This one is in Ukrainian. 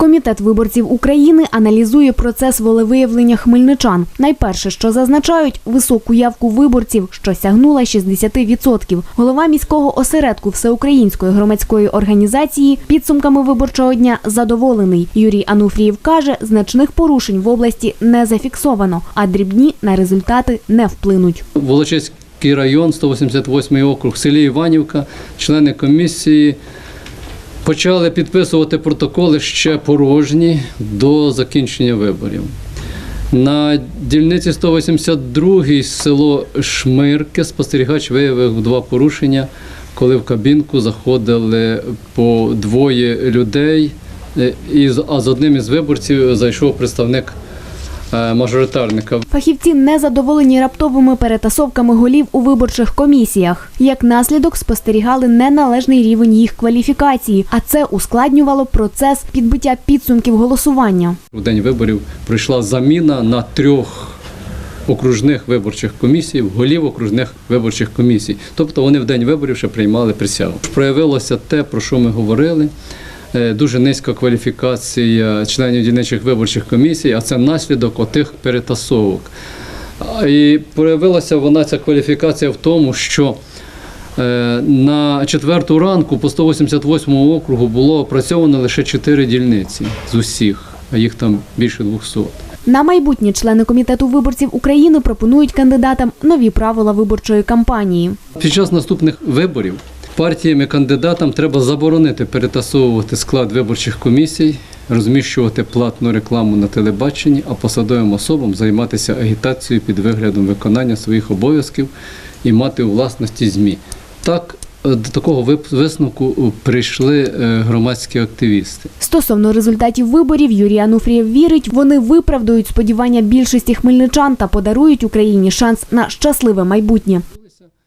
Комітет виборців України аналізує процес волевиявлення хмельничан. Найперше, що зазначають, високу явку виборців, що сягнула 60%. Голова міського осередку Всеукраїнської громадської організації підсумками виборчого дня задоволений. Юрій Ануфрієв каже, значних порушень в області не зафіксовано, а дрібні на результати не вплинуть. Волочиський район, 188 округ, селі Іванівка, члени комісії почали підписувати протоколи ще порожні до закінчення виборів. На дільниці 182 село Шмирке спостерігач виявив два порушення, коли в кабінку заходили по двоє людей, е, а з одним із виборців зайшов представник мажоритарника. Фахівці не задоволені раптовими перетасовками голів у виборчих комісіях. Як наслідок спостерігали неналежний рівень їх кваліфікації, а це ускладнювало процес підбиття підсумків голосування. У день виборів пройшла заміна на трьох окружних виборчих комісій, голів окружних виборчих комісій. Тобто вони в день виборів ще приймали присягу. Проявилося те, про що ми говорили. Е, Дуже низька кваліфікація членів дільничих виборчих комісій, а це наслідок отих перетасовок. І проявилася вона ця кваліфікація в тому, що е, на четверту ранку по 188 округу було опрацьовано лише 4 дільниці з усіх, а їх там більше 200. На майбутнє члени комітету виборців України пропонують кандидатам нові правила виборчої кампанії. Під час наступних виборів партіям і кандидатам треба заборонити перетасовувати склад виборчих комісій, розміщувати платну рекламу на телебаченні, а посадовим особам займатися агітацією під виглядом виконання своїх обов'язків і мати у власності ЗМІ. Так, е, до такого висновку е, прийшли е, громадські активісти. Стосовно результатів виборів, Юрій Ануфрієв вірить, вони виправдують сподівання більшості хмельничан та подарують Україні шанс на щасливе майбутнє.